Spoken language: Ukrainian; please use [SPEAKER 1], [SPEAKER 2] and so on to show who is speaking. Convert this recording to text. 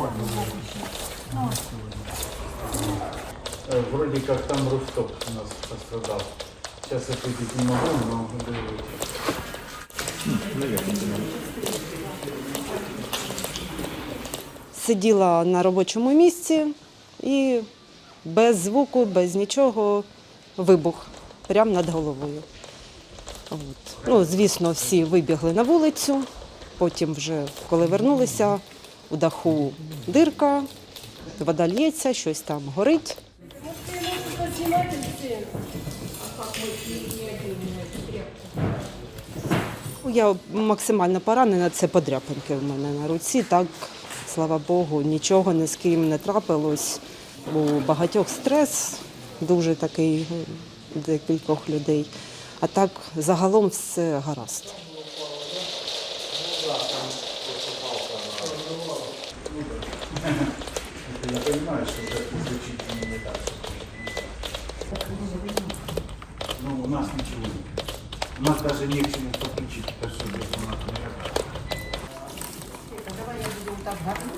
[SPEAKER 1] Е, нормально было. Вроде как там Руфтоп у нас пострадал. Сейчас ответить не могу, но ну, говорите.
[SPEAKER 2] Сиділа на робочому місці і без звуку, без нічого вибух прямо над головою. От. Ну, Звісно, всі вибігли на вулицю, потім вже коли вернулися у даху дирка, вода лється, щось там горить. Я максимально поранена, це подряпинки в мене на руці. Так, слава Богу, нічого ні з ким не трапилось. У багатьох стрес дуже такий ну, декількох людей. А так загалом все гаразд.
[SPEAKER 1] Я понимаю, что это звучит не так. Ну, у нас ничего нет. У нас даже не к чему подключить, это что без автомата.
[SPEAKER 3] Давай я буду так гарно.